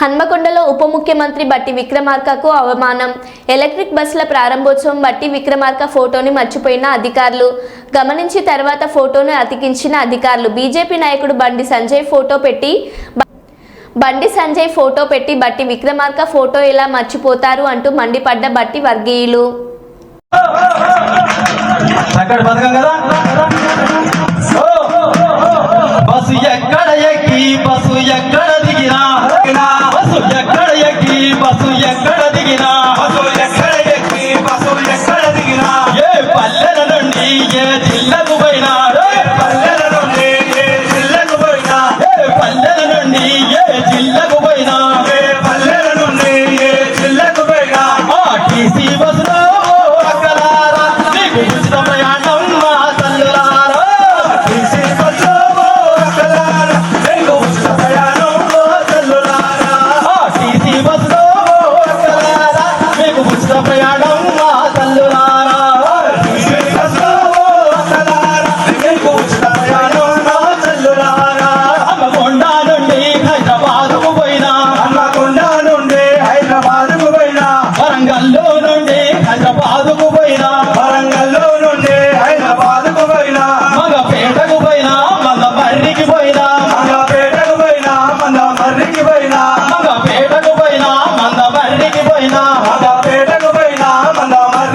హన్మకొండలో ఉప ముఖ్యమంత్రి బట్టి విక్రమార్కకు అవమానం. ఎలక్ట్రిక్ బస్సుల ప్రారంభోత్సవం బట్టి విక్రమార్క ఫోటోని మర్చిపోయిన అధికారులు. గమనించి తర్వాత ఫోటోను అతికించిన అధికారులు. బీజేపీ నాయకుడు బండి సంజయ్ ఫోటో పెట్టి బండి సంజయ్ ఫోటో పెట్టి బట్టి విక్రమార్క ఫోటో ఎలా మర్చిపోతారు అంటూ మండిపడ్డ బట్టి వర్గీయులు. బస్సు ఎక్కడ ఎక్కి బస్సు ఎక్కడ దిగినా? బస్సు ఎక్కడ ఎక్కి బస్సు ఎక్కడ దిగినా? ఏ పల్లెల నుండి ఏ జిల్లకు పోయినా? పల్లెల నుండి ఏ జిల్లకు పల్లెల నుండి ఏ జిల్లకు పల్లెల నుండి ఏ జిల్లకు పోయినా? టీసీ బస్సులో అక్కడ నీకు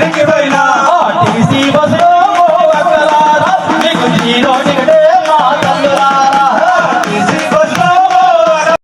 ఎక్కిపోయినా టీసీ బస్సులో